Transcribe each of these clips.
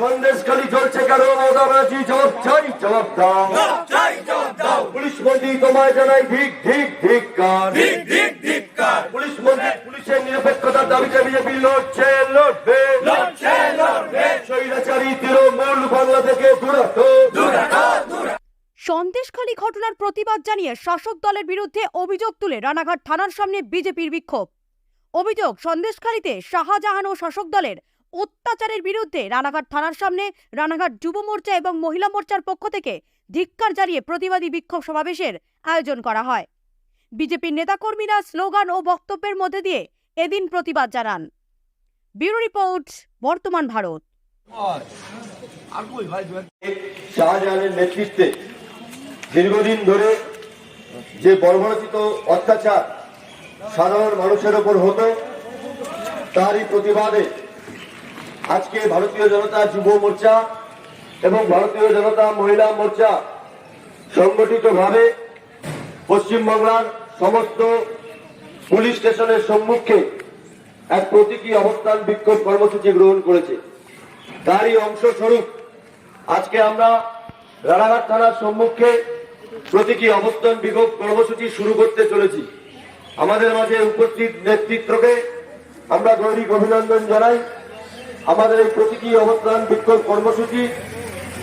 সন্দেশখালি চলছে কেন? ব্যানার্জি জবাব চাই জবাব দাও। চাই জবাব দাও। পুলিশ মন্ত্রী তোমায় জানাই ধিক ধিক ধিক কার। পুলিশ মন্ত্রী পুলিশের নিরপেক্ষতার দাবিতে বিজেপি লড়ছে লড়বে। লড়ছে লড়বে। স্বৈরাচারী তৃণমূল বাংলা থেকে দূরত সন্দেশখালী ঘটনার প্রতিবাদ জানিয়ে শাসক দলের বিরুদ্ধে অভিযোগ তুলে রানাঘাট থানার সামনে বিজেপির বিক্ষোভ। অভিযোগ সন্দেশখালীতে শাহজাহান ও শাসক দলের অত্যাচারের বিরুদ্ধে রানাঘাট থানার সামনে রানাঘাট যুব মোর্চা এবং মহিলা মোর্চার পক্ষ থেকে ধিক্কার জানিয়ে প্রতিবাদী বিক্ষোভ সমাবেশের আয়োজন করা হয়। বিজেপির নেতাকর্মীরা স্লোগান ও বক্তব্যের মধ্যে দিয়ে এদিন প্রতিবাদ জানান। ব্যুরো রিপোর্ট বর্তমান ভারত। শাহজাহানের নেতৃত্বে দীর্ঘদিন ধরে যে বর্বরচিত অত্যাচার সাধারণ মানুষের ওপর হতো তারই প্রতিবাদে আজকে ভারতীয় জনতা যুব মোর্চা এবং ভারতীয় জনতা মহিলা মোর্চা সংগঠিতভাবে পশ্চিমবাংলার সমস্ত পুলিশ স্টেশনের সম্মুখে এক প্রতীকী অবস্থান বিক্ষোভ কর্মসূচি গ্রহণ করেছে। তারই অংশস্বরূপ আজকে আমরা রানাঘাট থানার সম্মুখে প্রতীকী অবস্থান বিক্ষোভ কর্মসূচি শুরু করতে চলেছি। আমাদের মাঝে উপস্থিত নেতৃত্বকে আমরা গৌরিক অভিনন্দন জানাই। আমাদের এই প্রতীকী অবস্থান বিক্ষোভ কর্মসূচি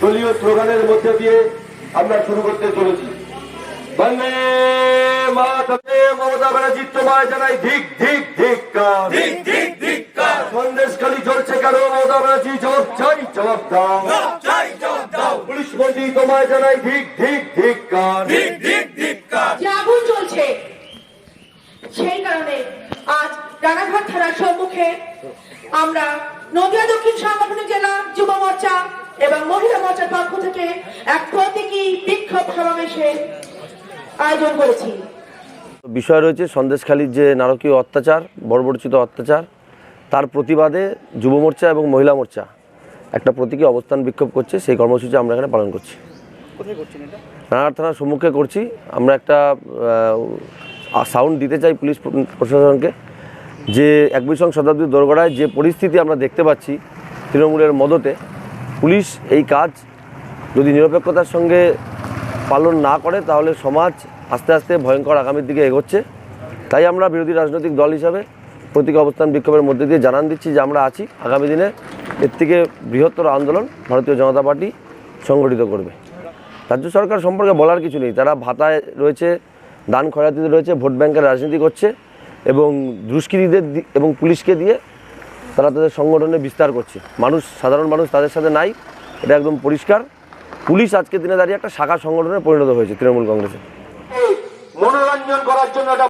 দলীয় স্লোগানের মধ্যে দিয়ে আমরা শুরু করতে চলেছি। বন্দে মাতরম। মমতা ব্যানার্জি তোমায় জানাই ধিক ধিক ধিক ধিক ধিক ধিক্কার। সন্দেশখালি চলছে কেন? মমতা ব্যানার্জি জবাব চাই জবাব দাও। চাই জবাব দাও। পুলিশ মন্ত্রী তোমায় জানাই ধিক ধিক ধিক কার ধিক ধিক ধিক্কার। আগুন চলছে। সেই কারণে আজ রানাঘাট থানার সম্মুখে আমরা নদিয়া দক্ষিণ সাংগঠনিক জেলা যুব মোর্চা এবং মহিলা মোর্চার পক্ষ থেকে এক প্রতীকী বিক্ষোভ সমাবেশের আয়োজন করেছি। বিষয় রয়েছে সন্দেশখালীর যে নারকীয় অত্যাচার বর্বরচিত অত্যাচার তার প্রতিবাদে যুব মোর্চা এবং মহিলা মোর্চা একটা প্রতীকী অবস্থান বিক্ষোভ করছে সেই কর্মসূচি আমরা এখানে পালন করছি। রানাঘাট থানার সম্মুখে করছি। আমরা একটা সাউন্ড দিতে চাই পুলিশ প্রশাসনকে। যে একবিংশ শতাব্দীর দোরগড়ায় যে পরিস্থিতি আমরা দেখতে পাচ্ছি তৃণমূলের মদতে, পুলিশ এই কাজ যদি নিরপেক্ষতার সঙ্গে পালন না করে, তাহলে সমাজ আস্তে আস্তে ভয়ঙ্কর আগামীর দিকে এগোচ্ছে। তাই আমরা বিরোধী রাজনৈতিক দল হিসাবে প্রতীক অবস্থান বিক্ষোভের মধ্যে দিয়ে জানান দিচ্ছি যে আমরা আছি। আগামী দিনে এর থেকে বৃহত্তর আন্দোলন ভারতীয় জনতা পার্টি সংগঠিত করবে। রাজ্য সরকার সম্পর্কে বলার কিছু নেই। তারা ভাতায় রয়েছে, দান খয়াতিতে রয়েছে, ভোট ব্যাংকের রাজনীতি করছে। এবং দুষ্কৃতীদের এবং পুলিশকে দিয়ে তারা তাদের সংগঠনে বিস্তার করছে। মানুষ, সাধারণ মানুষ তাদের সাথে নাই, এটা একদম পরিষ্কার। পুলিশ আজকে দিনে দাঁড়িয়ে একটা শাখা সংগঠনে পরিণত হয়েছে তৃণমূল কংগ্রেসে। মনোরঞ্জন করার জন্য